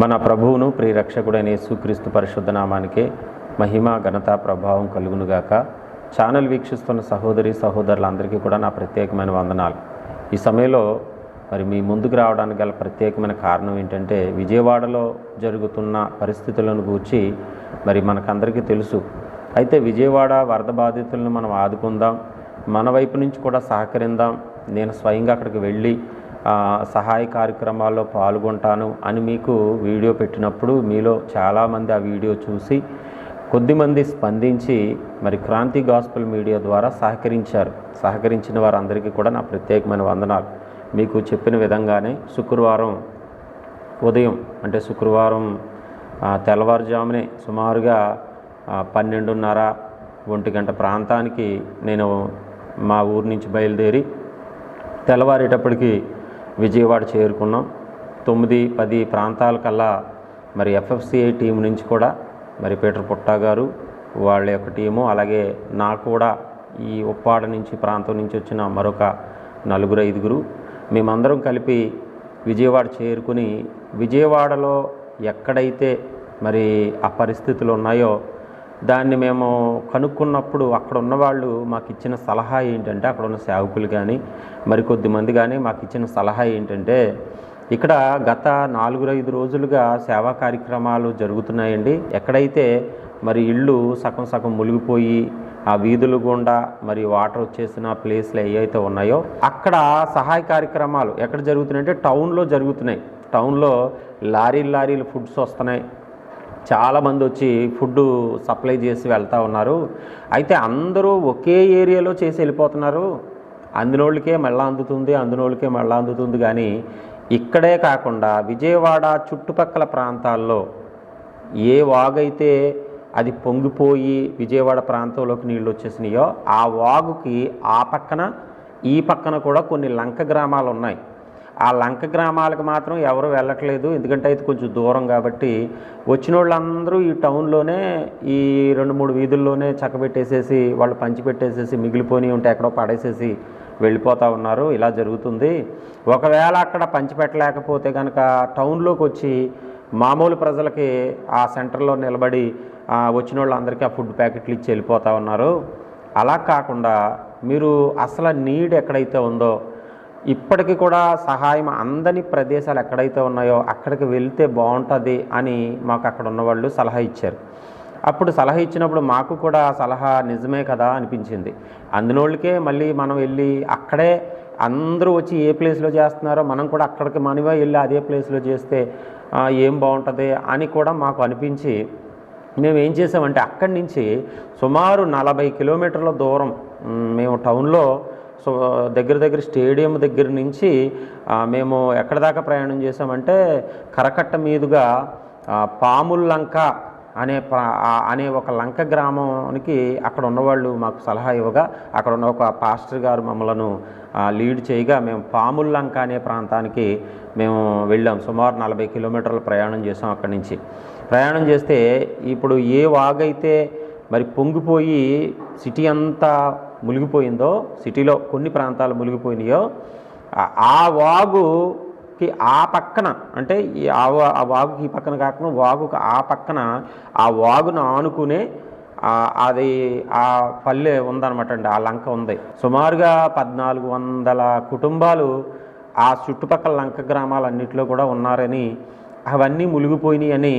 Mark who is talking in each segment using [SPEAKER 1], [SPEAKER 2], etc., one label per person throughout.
[SPEAKER 1] మన ప్రభువును ప్రియరక్షకుడైన యేసుక్రీస్తు పరిశుద్ధ నామానికే మహిమ ఘనత ప్రభావం కలుగునుగాక. ఛానల్ వీక్షిస్తున్న సహోదరి సహోదరులందరికీ కూడా నా ప్రత్యేకమైన వందనాలు. ఈ సమయంలో మరి మీ ముందుకు రావడానికి గల ప్రత్యేకమైన కారణం ఏంటంటే విజయవాడలో జరుగుతున్న పరిస్థితులను గూర్చి మరి మనకందరికీ తెలుసు. అయితే విజయవాడ వరద బాధితులను మనం ఆదుకుందాం మన వైపు నుంచి కూడా సహకరిందాం నేను స్వయంగా అక్కడికి వెళ్ళి సహాయ కార్యక్రమాల్లో పాల్గొంటాను అని మీకు వీడియో పెట్టినప్పుడు మీలో చాలామంది ఆ వీడియో చూసి కొద్దిమంది స్పందించి మరి క్రాంతి గాస్పుల్ మీడియా ద్వారా సహకరించారు. సహకరించిన వారందరికీ కూడా నా ప్రత్యేకమైన వందనాలు. మీకు చెప్పిన విధంగానే శుక్రవారం ఉదయం అంటే శుక్రవారం తెల్లవారుజామునే సుమారుగా పన్నెండున్నర ఒంటి గంట ప్రాంతానికి నేను మా ఊరు నుంచి బయలుదేరి తెల్లవారేటప్పటికి విజయవాడ చేరుకున్నాం. తొమ్మిది పది ప్రాంతాల కల్లా మరి ఎఫ్ఎఫ్సిఐ టీం నుంచి కూడా మరి పీటర్ పుట్టా గారు వాళ్ళ యొక్క టీము అలాగే నా కూడా ఈ ఉప్పాడ నుంచి ప్రాంతం నుంచి వచ్చిన మరొక నలుగురు ఐదుగురు. మేమందరం కలిపి విజయవాడ చేరుకుని విజయవాడలో ఎక్కడైతే మరి ఆ పరిస్థితులు ఉన్నాయో దాన్ని మేము కనుక్కున్నప్పుడు అక్కడ ఉన్నవాళ్ళు మాకు ఇచ్చిన సలహా ఏంటంటే అక్కడ ఉన్న సేవకులు కానీ మరి కొద్దిమంది కానీ మాకు ఇచ్చిన సలహా ఏంటంటే ఇక్కడ గత నాలుగు ఐదు రోజులుగా సేవా కార్యక్రమాలు జరుగుతున్నాయండి. ఎక్కడైతే మరి ఇళ్ళు సగం సగం మునిగిపోయి ఆ వీధులు గుండా మరి వాటర్ వచ్చేసిన ప్లేస్లు ఏవైతే ఉన్నాయో అక్కడ సహాయ కార్యక్రమాలు ఎక్కడ జరుగుతున్నాయంటే టౌన్లో జరుగుతున్నాయి. టౌన్లో లారీలు లారీలు ఫుడ్స్ వస్తున్నాయి. చాలామంది వచ్చి ఫుడ్ సప్లై చేసి వెళ్తూ ఉన్నారు. అయితే అందరూ ఒకే ఏరియాలో చేసి వెళ్ళిపోతున్నారు. అందినోళ్ళకే మళ్ళా అందుతుంది అందినోళ్ళకే మళ్ళా అందుతుంది కానీ ఇక్కడే కాకుండా విజయవాడ చుట్టుపక్కల ప్రాంతాల్లో ఏ వాగైతే అది పొంగిపోయి విజయవాడ ప్రాంతంలోకి నీళ్ళు వచ్చేసినాయో ఆ వాగుకి ఆ పక్కన ఈ పక్కన కూడా కొన్ని లంక గ్రామాలు ఉన్నాయి. ఆ లంక గ్రామాలకు మాత్రం ఎవరు వెళ్ళట్లేదు. ఎందుకంటే అయితే కొంచెం దూరం కాబట్టి వచ్చిన వాళ్ళందరూ ఈ టౌన్లోనే ఈ రెండు మూడు వీధుల్లోనే చక్కబెట్టేసేసి వాళ్ళు పంచిపెట్టేసేసి మిగిలిపోయి ఉంటే ఎక్కడో పడేసేసి వెళ్ళిపోతూ ఉన్నారు. ఇలా జరుగుతుంది. ఒకవేళ అక్కడ పంచిపెట్టలేకపోతే కనుక టౌన్లోకి వచ్చి మామూలు ప్రజలకి ఆ సెంటర్లో నిలబడి వచ్చిన వాళ్ళందరికీ ఆ ఫుడ్ ప్యాకెట్లు ఇచ్చి వెళ్ళిపోతూ ఉన్నారు. అలా కాకుండా మీరు అసలు నీడ్ ఎక్కడైతే ఉందో ఇప్పటికీ కూడా సహాయం అందని ప్రదేశాలు ఎక్కడైతే ఉన్నాయో అక్కడికి వెళ్తే బాగుంటుంది అని మాకు అక్కడ ఉన్నవాళ్ళు సలహా ఇచ్చారు. అప్పుడు సలహా ఇచ్చినప్పుడు మాకు కూడా సలహా నిజమే కదా అనిపించింది. అందులోళ్ళకే మళ్ళీ మనం వెళ్ళి అక్కడే అందరూ వచ్చి ఏ ప్లేస్లో చేస్తున్నారో మనం కూడా అక్కడికి మనమే వెళ్ళి అదే ప్లేస్లో చేస్తే ఏం బాగుంటుంది అని కూడా మాకు అనిపించి మేము ఏం చేసామంటే అక్కడి నుంచి సుమారు నలభై కిలోమీటర్ల దూరం మేము టౌన్లో సో దగ్గర దగ్గర స్టేడియం దగ్గర నుంచి మేము ఎక్కడ దాకా ప్రయాణం చేసామంటే కరకట్ట మీదుగా పాముల్ లంక అనే అనే ఒక లంక గ్రామానికి అక్కడ ఉన్నవాళ్ళు మాకు సలహా ఇవ్వగా అక్కడ ఉన్న ఒక పాస్టర్ గారు మమ్మలను లీడ్ చేయగా మేము పాముల్లంక అనే ప్రాంతానికి మేము వెళ్ళాం. సుమారు నలభై కిలోమీటర్ల ప్రయాణం చేసాం అక్కడి నుంచి. ప్రయాణం చేస్తే ఇప్పుడు ఏ వాగైతే మరి పొంగిపోయి సిటీ అంతా మునిగిపోయిందో సిటీలో కొన్ని ప్రాంతాలు మునిగిపోయినాయో ఆ- వాగుకి ఆ పక్కన అంటే ఈ ఆ వా- ఆ వాగుకి ఈ పక్కన కాకుండా వాగుకి ఆ పక్కన ఆ వాగును ఆనుకునే అది ఆ పల్లె ఉందన్నమాట అండి ఆ లంక ఉంది. సుమారుగా పద్నాలుగు వందల కుటుంబాలు ఆ చుట్టుపక్కల లంక గ్రామాలన్నింటిలో కూడా ఉన్నారని అవన్నీ మునిగిపోయినాయి అని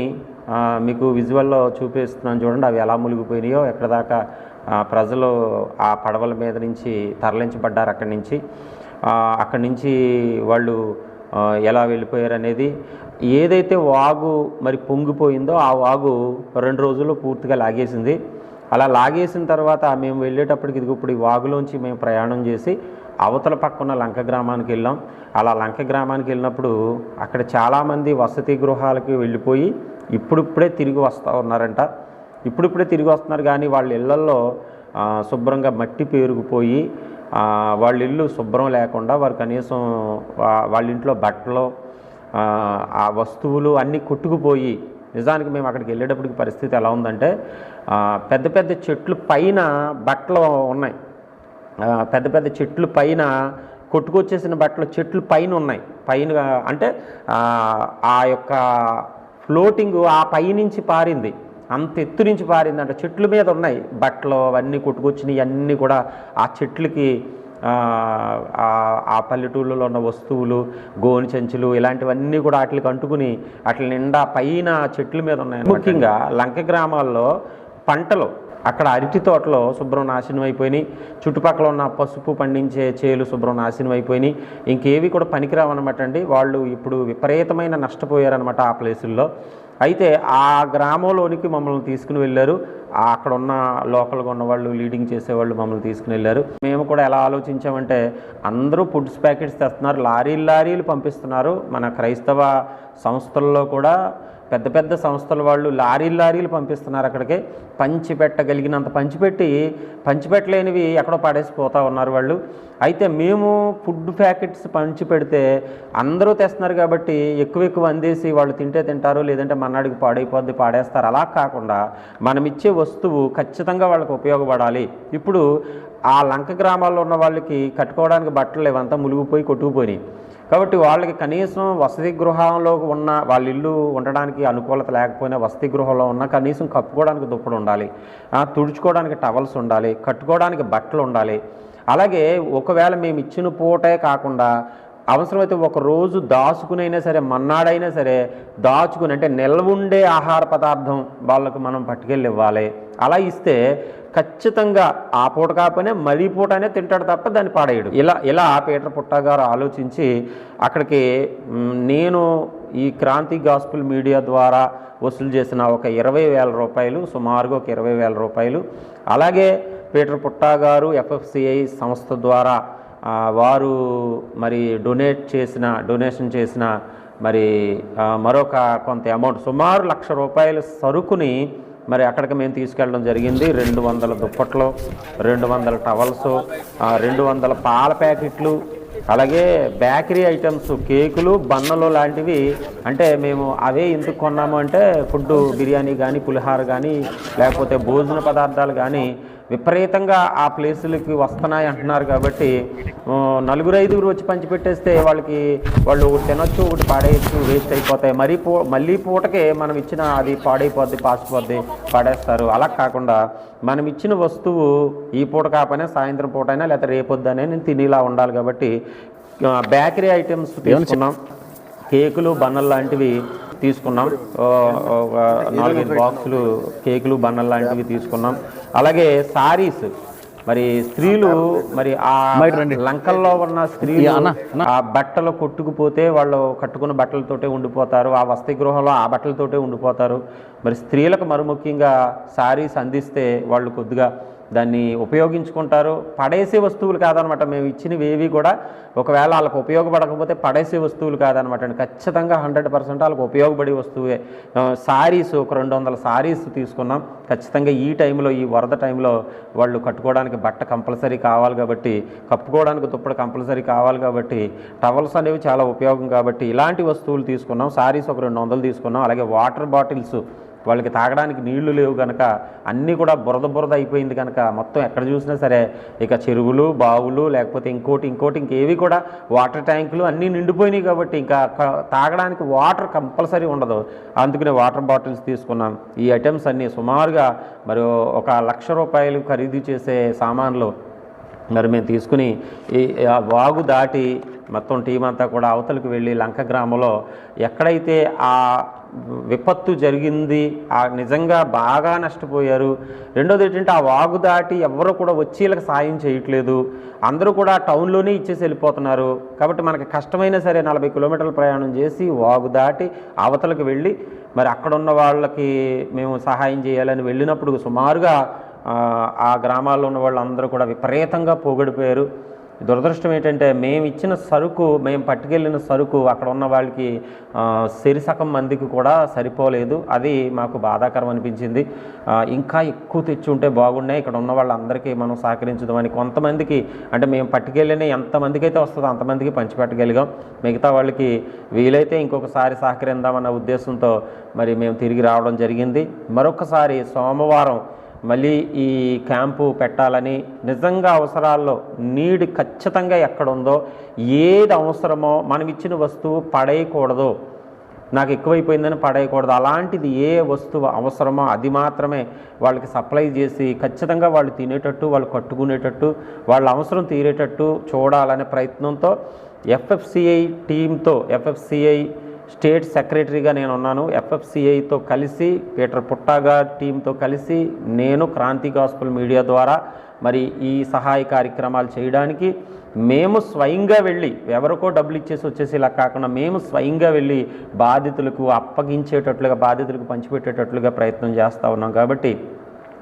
[SPEAKER 1] మీకు విజువల్లో చూపిస్తున్నాను చూడండి అవి ఎలా మునిగిపోయినాయో ఎక్కడ దాకా ప్రజలు ఆ పడవల మీద నుంచి తరలించబడ్డారు అక్కడి నుంచి. అక్కడి నుంచి వాళ్ళు ఎలా వెళ్ళిపోయారు అనేది ఏదైతే వాగు మరి పొంగిపోయిందో ఆ వాగు రెండు రోజుల్లో పూర్తిగా లాగేసింది. అలా లాగేసిన తర్వాత మేము వెళ్ళేటప్పటికి ఇది ఇప్పుడు ఈ వాగులోంచి మేము ప్రయాణం చేసి అవతల పక్కన లంక గ్రామానికి వెళ్ళాం. అలా లంక గ్రామానికి వెళ్ళినప్పుడు అక్కడ చాలామంది వసతి గృహాలకి వెళ్ళిపోయి ఇప్పుడిప్పుడే తిరిగి వస్తూ ఉన్నారంట. ఇప్పుడిప్పుడే తిరిగి వస్తున్నారు. కానీ వాళ్ళ ఇళ్ళల్లో శుభ్రంగా మట్టి పేరుకుపోయి వాళ్ళ ఇల్లు శుభ్రం లేకుండా వారు కనీసం వాళ్ళ ఇంట్లో బట్టలు ఆ, వస్తువులు అన్నీ కొట్టుకుపోయి నిజానికి మేము అక్కడికి వెళ్ళేటప్పటికి పరిస్థితి ఎలా ఉందంటే పెద్ద పెద్ద చెట్లు పైన బట్టలు ఉన్నాయి. పెద్ద పెద్ద చెట్లు పైన కొట్టుకొచ్చేసిన బట్టలు చెట్లు పైన ఉన్నాయి. పైన అంటే ఆ, యొక్క ఫ్లోటింగ్ ఆ పైనుంచి పారింది. అంత ఎత్తు నుంచి పారింది చెట్ల మీద ఉన్నాయి. బట్టలు అవన్నీ కొట్టుకొచ్చినాయి. అన్నీ కూడా ఆ చెట్లకి ఆ, ఆ పల్లెటూళ్ళలో ఉన్న వస్తువులు గోని చెంచులు ఇలాంటివన్నీ కూడా వాటికి అంటుకుని వాటి నిండా పైన చెట్ల మీద ఉన్నాయి. ముఖ్యంగా లంక గ్రామాల్లో పంటలు అక్కడ అరటి తోటలో శుభ్రం నాశనం అయిపోయినాయి. చుట్టుపక్కల ఉన్న పసుపు పండించే చేలు శుభ్రం నాశనం అయిపోయినాయి. ఇంకేవి కూడా పనికిరావన్నమాట అండి. వాళ్ళు ఇప్పుడు విపరీతమైన నష్టపోయారనమాట ఆ ప్లేసుల్లో. అయితే ఆ గ్రామంలోనికి మమ్మల్ని తీసుకుని వెళ్ళారు. అక్కడ ఉన్న లోకల్గా ఉన్న వాళ్ళు లీడింగ్ చేసేవాళ్ళు మమ్మల్ని తీసుకుని వెళ్ళారు. మేము కూడా ఎలా ఆలోచించామంటే అందరూ ఫుడ్స్ ప్యాకెట్స్ తెస్తున్నారు. లారీలు లారీలు పంపిస్తున్నారు. మన క్రైస్తవ సంస్థల్లో కూడా పెద్ద పెద్ద సంస్థల వాళ్ళు లారీలు లారీలు పంపిస్తున్నారు అక్కడికి. పంచి పెట్టగలిగినంత పంచిపెట్టి పంచిపెట్టలేనివి ఎక్కడో పాడేసి పోతా ఉన్నారు వాళ్ళు. అయితే మేము ఫుడ్ ప్యాకెట్స్ పంచి పెడితే అందరూ తెస్తున్నారు కాబట్టి ఎక్కువ ఎక్కువ అందేసి వాళ్ళు తింటే తింటారు లేదంటే మన్నాడికి పాడైపోద్ది పాడేస్తారు. అలా కాకుండా మనం ఇచ్చే వస్తువు ఖచ్చితంగా వాళ్ళకి ఉపయోగపడాలి. ఇప్పుడు ఆ లంక గ్రామాల్లో ఉన్న వాళ్ళకి కట్టుకోవడానికి బట్టలు ఇవంతా ములిగిపోయి కొట్టుకుపోయినాయి. కాబట్టి వాళ్ళకి కనీసం వసతి గృహంలో ఉన్న వాళ్ళ ఇల్లు ఉండడానికి అనుకూలత లేకపోయినా వసతి గృహంలో ఉన్న కనీసం కప్పుకోవడానికి దుప్పడు ఉండాలి తుడుచుకోవడానికి టవల్స్ ఉండాలి కట్టుకోవడానికి బట్టలు ఉండాలి. అలాగే ఒకవేళ మేము ఇచ్చిన పూటే కాకుండా అవసరమైతే ఒక రోజు దాచుకునైనా సరే మన్నాడైనా సరే దాచుకుని అంటే నిల్వ ఉండే ఆహార పదార్థం వాళ్ళకు మనం పట్టుకెళ్ళి ఇవ్వాలి. అలా ఇస్తే ఖచ్చితంగా ఆ పూట కాకపోయినా మరీ పూటనే తింటాడు తప్ప దాన్ని పాడేయడు. ఇలా ఇలా పీటర్ పుట్టా గారు ఆలోచించి అక్కడికి నేను ఈ క్రాంతి గాస్పుల్ మీడియా ద్వారా వసూలు చేసిన ఒక ఇరవై వేల రూపాయలు సుమారుగా ఒక ఇరవై వేల రూపాయలు అలాగే పీటర్ పుట్టా గారు ఎఫ్ఎఫ్సిఐ సంస్థ ద్వారా వారు మరి డొనేట్ చేసిన డొనేషన్ చేసిన మరి మరొక కొంత అమౌంట్ సుమారు లక్ష రూపాయల సరుకుని మరి అక్కడికి మేము తీసుకెళ్ళడం జరిగింది. రెండు వందల దుప్పట్లు రెండు వందల టవల్స్ రెండు వందల పాల ప్యాకెట్లు అలాగే బేకరీ ఐటమ్స్ కేకులు బన్నలు లాంటివి. అంటే మేము అవే ఎందుకు కొన్నాము అంటే ఫుడ్ బిర్యానీ కానీ పులిహార కానీ లేకపోతే భోజన పదార్థాలు కానీ విపరీతంగా ఆ ప్లేసులకి వస్తున్నాయి అంటున్నారు కాబట్టి నలుగురు ఐదుగురు వచ్చి పంచిపెట్టేస్తే వాళ్ళకి వాళ్ళు ఒకటి తినొచ్చు ఒకటి పాడేయచ్చు వేస్ట్ అయిపోతాయి. మరీ పూ మళ్ళీ పూటకే మనం ఇచ్చిన అది పాడైపోద్ది పాసిపోద్ది పాడేస్తారు. అలా కాకుండా మనం ఇచ్చిన వస్తువు ఈ పూట కాకపోయినా సాయంత్రం పూట అయినా లేకపోతే రేపొద్దనే నేను తినేలా ఉండాలి కాబట్టి బేకరీ ఐటమ్స్ తీసుకున్నాం. కేకులు బన్నలు లాంటివి తీసుకున్నాం. నాలుగైదు బాక్సులు కేకులు బన్నలు లాంటివి తీసుకున్నాం. అలాగే సారీస్. మరి స్త్రీలు మరి ఆ లంకల్లో ఉన్న స్త్రీలు ఆ బట్టలు కొట్టుకుపోతే వాళ్ళు కట్టుకున్న బట్టలతోటే ఉండిపోతారు. ఆ వసతి గృహంలో ఆ బట్టలతోటే ఉండిపోతారు. మరి స్త్రీలకు మరి ముఖ్యంగా సారీస్ అందిస్తే వాళ్ళు కొద్దిగా దాన్ని ఉపయోగించుకుంటారు. పడేసే వస్తువులు కాదనమాట. మేము ఇచ్చినవి ఏవి కూడా ఒకవేళ వాళ్ళకు ఉపయోగపడకపోతే పడేసే వస్తువులు కాదనమాట. అండి ఖచ్చితంగా హండ్రెడ్ పర్సెంట్ వాళ్ళకు ఉపయోగపడే వస్తువే. శారీస్ ఒక రెండు వందల సారీస్ తీసుకున్నాం. ఖచ్చితంగా ఈ టైంలో ఈ వరద టైంలో వాళ్ళు కట్టుకోవడానికి బట్ట కంపల్సరీ కావాలి కాబట్టి కప్పుకోవడానికి దుప్పటి కంపల్సరీ కావాలి కాబట్టి టవల్స్ అనేవి చాలా ఉపయోగం కాబట్టి ఇలాంటి వస్తువులు తీసుకున్నాం. సారీస్ ఒక రెండు వందలు తీసుకున్నాం. అలాగే వాటర్ బాటిల్స్ వాళ్ళకి తాగడానికి నీళ్ళు లేవు కనుక అన్నీ కూడా బురద బురద అయిపోయింది కనుక మొత్తం ఎక్కడ చూసినా సరే ఇక చెరువులు బావులు లేకపోతే ఇంకోటి ఇంకోటి ఇంకేవి కూడా వాటర్ ట్యాంకులు అన్నీ నిండిపోయినాయి కాబట్టి ఇంకా తాగడానికి వాటర్ కంపల్సరీ ఉండదు. అందుకనే వాటర్ బాటిల్స్ తీసుకున్నాం. ఈ ఐటమ్స్ అన్నీ సుమారుగా మరి ఒక లక్ష రూపాయలు ఖరీదు చేసే సామాన్లు మరి మేము తీసుకుని ఈ ఆ వాగు దాటి మొత్తం టీం అంతా కూడా అవతలకు వెళ్ళి లంక గ్రామంలో ఎక్కడైతే ఆ విపత్తు జరిగింది ఆ నిజంగా బాగా నష్టపోయారు. రెండోది ఏంటంటే ఆ వాగు దాటి ఎవరు కూడా వచ్చి వీళ్ళకి సాయం చేయట్లేదు. అందరూ కూడా టౌన్లోనే ఇచ్చేసి వెళ్ళిపోతున్నారు. కాబట్టి మనకి కష్టమైనా సరే నలభై కిలోమీటర్ల ప్రయాణం చేసి వాగు దాటి అవతలకు వెళ్ళి మరి అక్కడ ఉన్న వాళ్ళకి మేము సహాయం చేయాలని వెళ్ళినప్పుడు సుమారుగా ఆ, ఆ గ్రామాల్లో ఉన్న వాళ్ళందరూ కూడా విపరీతంగా పోగొడిపోయారు. దురదృష్టం ఏంటంటే మేము ఇచ్చిన సరుకు మేము పట్టుకెళ్ళిన సరుకు అక్కడ ఉన్న వాళ్ళకి సిరిసకం మందికి కూడా సరిపోలేదు. అది మాకు బాధాకరం అనిపించింది. ఇంకా ఎక్కువ తెచ్చి ఉంటే బాగున్నాయి. ఇక్కడ ఉన్న వాళ్ళందరికీ మనం సహకరించుదామని కొంతమందికి అంటే మేము పట్టుకెళ్ళిన ఎంతమందికి అయితే వస్తుందో అంతమందికి పంచిపెట్టగలిగాం. మిగతా వాళ్ళకి వీలైతే ఇంకొకసారి సహకరిందామన్న ఉద్దేశంతో మరి మేము తిరిగి రావడం జరిగింది. మరొకసారి సోమవారం మళ్ళీ ఈ క్యాంపు పెట్టాలని నిజంగా అవసరాల్లో నీడ్ ఖచ్చితంగా ఎక్కడ ఉందో ఏది అవసరమో మనం ఇచ్చిన వస్తువు పడేయకూడదు. నాకు ఎక్కువైపోయిందని పడేయకూడదు. అలాంటిది ఏ వస్తువు అవసరమో అది మాత్రమే వాళ్ళకి సప్లై చేసి ఖచ్చితంగా వాళ్ళు తినేటట్టు వాళ్ళు కట్టుకునేటట్టు వాళ్ళ అవసరం తీరేటట్టు చూడాలనే ప్రయత్నంతో ఎఫ్ఎఫ్సిఐ టీంతో ఎఫ్ఎఫ్సిఐ స్టేట్ సెక్రటరీగా నేను ఉన్నాను ఎఫ్ఎఫ్సిఐతో కలిసి పీటర్ పుట్టాగా టీంతో కలిసి నేను క్రాంతి గాస్పుల్ మీడియా ద్వారా మరి ఈ సహాయ కార్యక్రమాలు చేయడానికి మేము స్వయంగా వెళ్ళి ఎవరికో డబ్బులు ఇచ్చేసి వచ్చేసి ఇలా కాకుండా మేము స్వయంగా వెళ్ళి బాధితులకు అప్పగించేటట్లుగా బాధితులకు పంచిపెట్టేటట్లుగా ప్రయత్నం చేస్తూ ఉన్నాం. కాబట్టి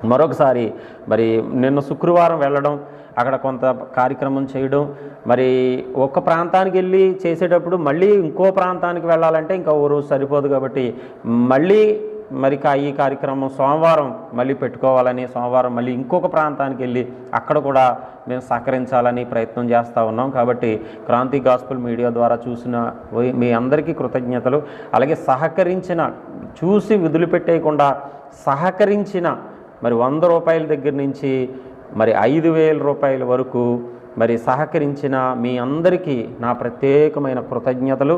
[SPEAKER 1] మరొకసారి మరి నిన్న శుక్రవారం వెళ్ళడం అక్కడ కొంత కార్యక్రమం చేయడం మరి ఒక ప్రాంతానికి వెళ్ళి చేసేటప్పుడు మళ్ళీ ఇంకో ప్రాంతానికి వెళ్ళాలంటే ఇంకా ఓ రోజు సరిపోదు కాబట్టి మళ్ళీ మరి ఈ కార్యక్రమం సోమవారం మళ్ళీ పెట్టుకోవాలని సోమవారం మళ్ళీ ఇంకొక ప్రాంతానికి వెళ్ళి అక్కడ కూడా మేము సహకరించాలని ప్రయత్నం చేస్తూ ఉన్నాం. కాబట్టి క్రాంతి గాస్పుల్ మీడియా ద్వారా చూసిన మీ అందరికీ కృతజ్ఞతలు. అలాగే సహకరించిన చూసి వదిలిపెట్టేయకుండా సహకరించిన మరి వంద రూపాయల దగ్గర నుంచి మరి ఐదు వేల రూపాయల వరకు మరి సహకరించిన మీ అందరికీ నా ప్రత్యేకమైన కృతజ్ఞతలు.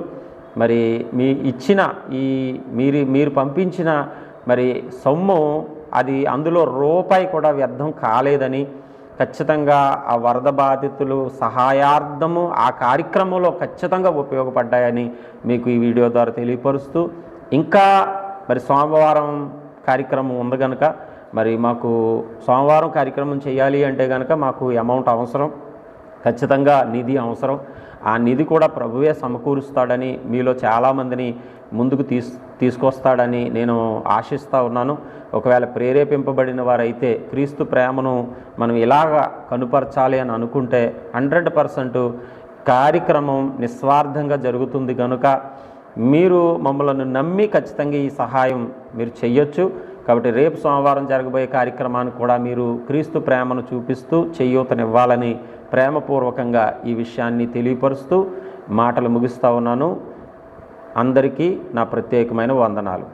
[SPEAKER 1] మరి మీ ఇచ్చిన ఈ మీరు మీరు పంపించిన మరి సొమ్ము అది అందులో రూపాయి కూడా వ్యర్థం కాలేదని ఖచ్చితంగా ఆ వరద బాధితులు సహాయార్థము ఆ కార్యక్రమంలో ఖచ్చితంగా ఉపయోగపడ్డాయని మీకు ఈ వీడియో ద్వారా తెలియపరుస్తూ ఇంకా మరి సోమవారం కార్యక్రమం ఉంది కనుక మరి మాకు సోమవారం కార్యక్రమం చేయాలి అంటే కనుక మాకు అమౌంట్ అవసరం. ఖచ్చితంగా నిధి అవసరం. ఆ నిధి కూడా ప్రభువే సమకూరుస్తాడని మీలో చాలామందిని ముందుకు తీస్ తీసుకొస్తాడని నేను ఆశిస్తూ ఉన్నాను. ఒకవేళ ప్రేరేపింపబడిన వారైతే క్రీస్తు ప్రేమను మనం ఇలాగ కనుపరచాలి అని అనుకుంటే హండ్రెడ్ పర్సెంట్ కార్యక్రమం నిస్వార్థంగా జరుగుతుంది కనుక మీరు మమ్మల్ని నమ్మి ఖచ్చితంగా ఈ సహాయం మీరు చెయ్యొచ్చు. కాబట్టి రేపు సోమవారం జరగబోయే కార్యక్రమాన్ని కూడా మీరు క్రీస్తు ప్రేమను చూపిస్తూ చేయూతనివ్వాలని ప్రేమపూర్వకంగా ఈ విషయాన్ని తెలియపరుస్తూ మాటలు ముగిస్తూ ఉన్నాను. అందరికీ నా ప్రత్యేకమైన వందనాలు.